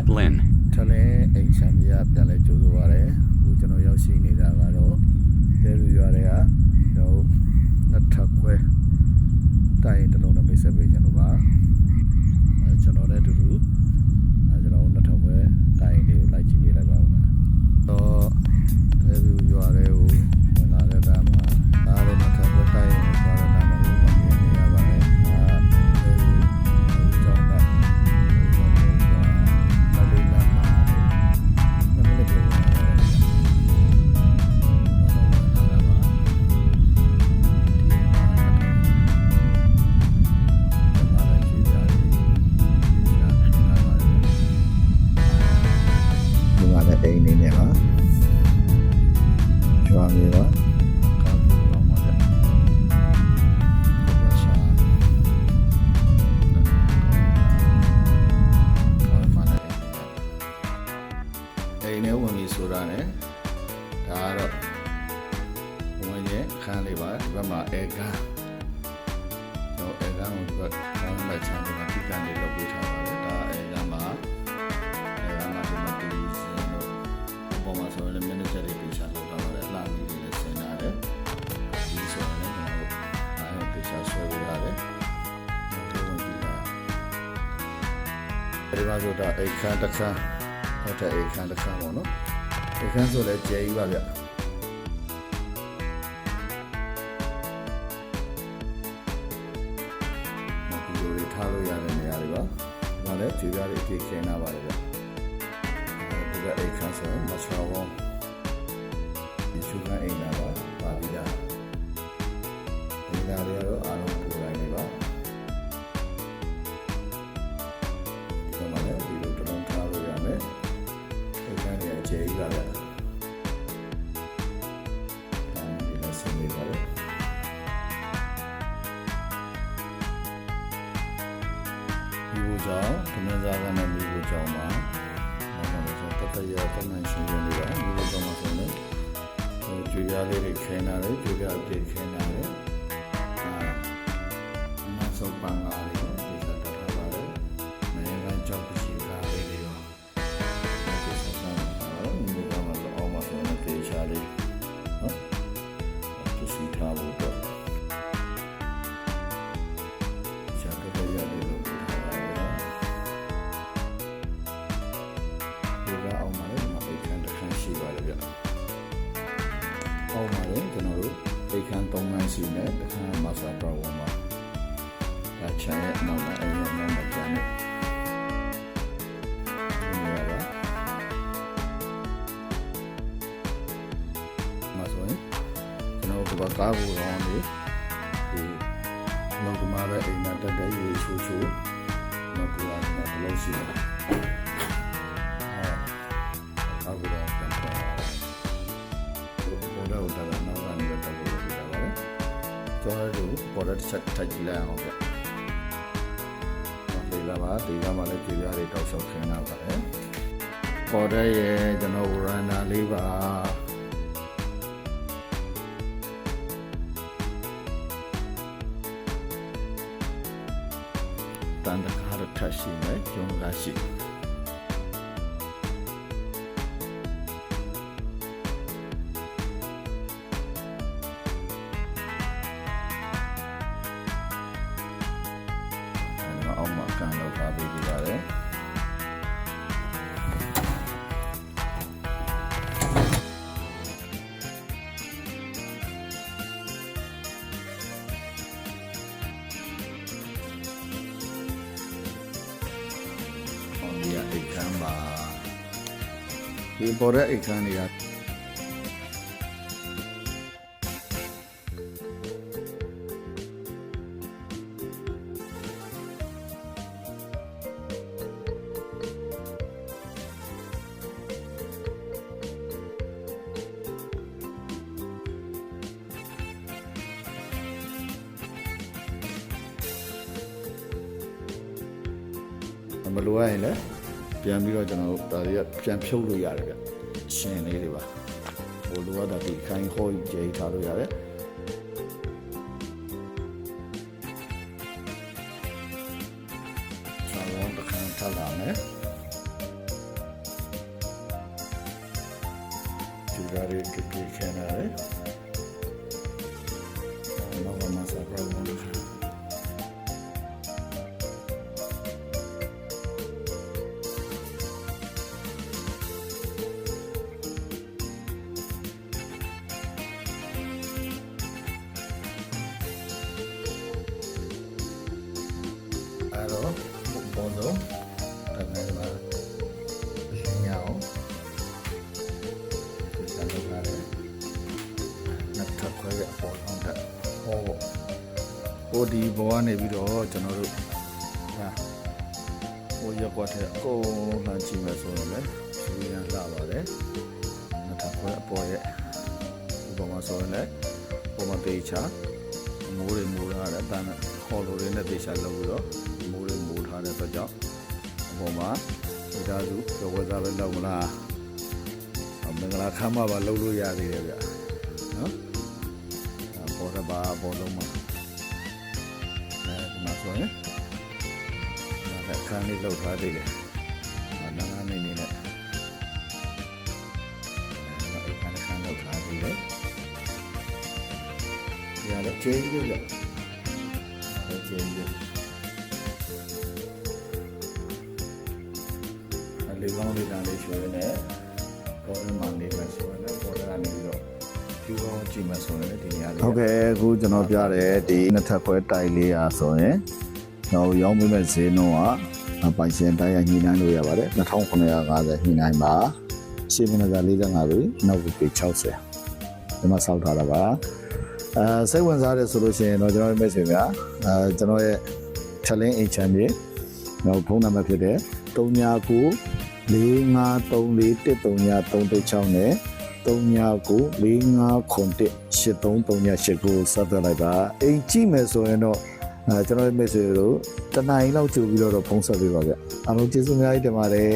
Set Lin. ထလင်းအိမ်ဆံပြပြန်လဲကြိုးဆိုပါရယ်အခုကျွန်တော်ရောက်ရှိနေတာကတော့တဲလူရွာတွေကကျွန်တော်နှစ်ထပ်ခွဲတိုင်တစ်လုံးနဲ့မိတ်ဆက်ပေးကြလို့ပါအဲကျွန်တော်လည်းအတူတူ ကားကိုဒီဘက်ခေါင်းလိုက်ချမ်းနေတာဒီကန်လေးလောက်ပေးထားပါတယ်ဒါအဲကားမှာအဲကားမှာဒီမှာဒီစင်တော့ပေါ်မှာဆိုရင်လည်း manager တွေပေးချလောက်တာပါတယ်အလားမီတွေလည်းဆင်လာတယ်ဒီဆိုရင်လည်းကျွန်တော်တို့အားလုံးပေးချဆွဲပေးရတယ်ဒီဝင်ကြည့်လာဒီမှာဆိုတာအိမ်ခန်းတစ်ခန်းဟုတ်တယ်အိမ်ခန်းတစ်ခန်းပေါ့နော်အိမ်ခန်းဆိုလည်းကျယ်ကြီးပါဗျ ထားလို့ရတဲ့နေရာတွေပါ။ဒါလည်းခြေပြားတွေအပြည့်ခင်းလာပါတယ်ဗျ။ဒီကအိတ်ခါဆိုမချောဘောဒီချူကအိမ်လာပါပါပြီးသား။ဒီနာတွေက ကြောင့်ဒမင်းစားကနဲ့မိဖို့ကြောင့်မှာဘာမှမဆိုတတ်တရတမန်ရှင်ရနေတာမိဖို့ကြောင့်မှာဆိုရင်ဟိုကြွေရလေးတွေခင်းလာတယ်ကြွေရအပြည့်ခင်းလာတယ်အာနောက်ဆုံးပန်းကားလေး ဒီကအောင်ပါလေဒီမှာအိတ်ခမ်းတစ်ခမ်းရှိပါတယ်ဗျအောင်ပါလေကျွန်တော်တို့အိတ်ခမ်း၃ခမ်းရှိနေတစ်ခမ်းမဆာတော့ဝင်ပါဒါချန်ရဲ့နောက်မှာအဲ့ရဲ့နောက်မှာကျန်နေဒီနေရာပါမဆိုရင်ကျွန်တော်တို့ကကားကိုတော့လေဒီလောကမာရဲ့အိမ်နဲ့တက်တဲ့ရေချိုးချိုးလောကလာကဘလို့ရှိတယ် တို့ဘောတော့ချက်ထိုက်ကြည့်လိုက်အောင်ဗျဒီကပါဒီကမှလည်းကြည်ရတွေတောက်လျှောက်ခင်းလာပါတယ်ပေါ်တဲ့ရဲ့ကျွန်တော်ဝရန်နာလေးပါတန်တကားတော့ထပ်ရှိမယ်ကျုံကရှိ အဲ့တော့အောက်မှာကန်လောက်ထားပေးကြပါတယ်ဟောဒီကအိတ်ခမ်းပါဒီပေါ်တဲ့အိတ်ခမ်းတွေက မလိုရရင်လည်းပြန်ပြီးတော့ကျွန်တော်တို့ဒါတွေကပြန်ဖြုတ်လို့ရတယ်ဗျရှင်လေးတွေပါဟိုလိုရတာဒီခိုင်းဟိုကြိထားလို့ရတယ်ဆောင်းဝန်တစ်ခါထားလာမယ်ဒီကရေကြည့်ခဲ့နေတယ် ဘောလုံးတမန်မှာရှင်ရအောင်ဒီစံလောက်လာတယ်နှစ်ထပ်ခွဲတဲ့အပေါ်အောင်တက်ဟောဟိုဒီဘောကနေပြီးတော့ကျွန်တော်တို့ဟာဟိုရက်ကွက်ထဲအကုန်လုံးလှမ်းကြည့်မယ်ဆိုရင်လည်းစီရန်လှပါတယ်နှစ်ထပ်ခွဲအပေါ်ရဲ့ဒီပေါ်မှာဆိုရင်လည်းပုံမှန်တေချာမိုးတွေမိုးထားတယ်တန်းဟော်လိုတွေနဲ့တေချာလုပ်ပြီးတော့ ပေါ်မှာမိသားစုကြောဝဲသားပဲလုပ်မလားအမင်္ဂလာခမ်းမပါလုပ်လို့ရသေးတယ်ဗျနော်အပေါ်တော့ပါအပေါ်လုံးမှာအဲဒီမှာဆိုရင်ဒါကခန်းလေးလုပ်ထားသေးတယ်အနားနေနေနဲ့အဲဒီခန်းခန်းလုပ်ထားသေးတယ်ရတဲ့ကျင်းကြီးလို့ လေးကောင်းလေးတန်းလေးရွှေနဲ့ပေါ်ရမနေမှာဆိုရင်လည်းပေါ်ရကနေပြီးတော့ဖြူကောင်းကြည့်မှဆိုရင်လည်းဒီနေရာလေးဟုတ်ကဲ့အခုကျွန်တော်ပြတယ်ဒီနှစ်ထပ်ခွဲတိုက်လေးอ่ะဆိုရင်တော့ရောင်းပေးမဲ့ဈေးနှုန်းကပိုင်ရှင်တိုက်ရညှိနှိုင်းလို့ရပါတယ်2950ညှိနှိုင်းပါရှင်းမနက45ပြီနောက်ပြီ60ဒီမှာစောက်ထားတာပါအဲစိတ်ဝင်စားတယ်ဆိုလို့ရှိရင်တော့ကျွန်တော်ရဲ့မိတ်ဆွေများအဲကျွန်တော်ရဲ့ challenge in channel မြေနောက်ဖုန်းနံပါတ်ဖြစ်တဲ့39 45341336နဲ့3945898338ကိုဆက်သွယ်လိုက်ပါအိမ်ကြည့်မယ်ဆိုရင်တော့အဲကျွန်တော်ရဲ့မိတ်ဆွေတို့တနင်္လာလောက်ကြိုပြီးတော့ဖုန်းဆက်ပေးပါဗျအားလုံးကျေးဇူးအများကြီးတင်ပါတယ်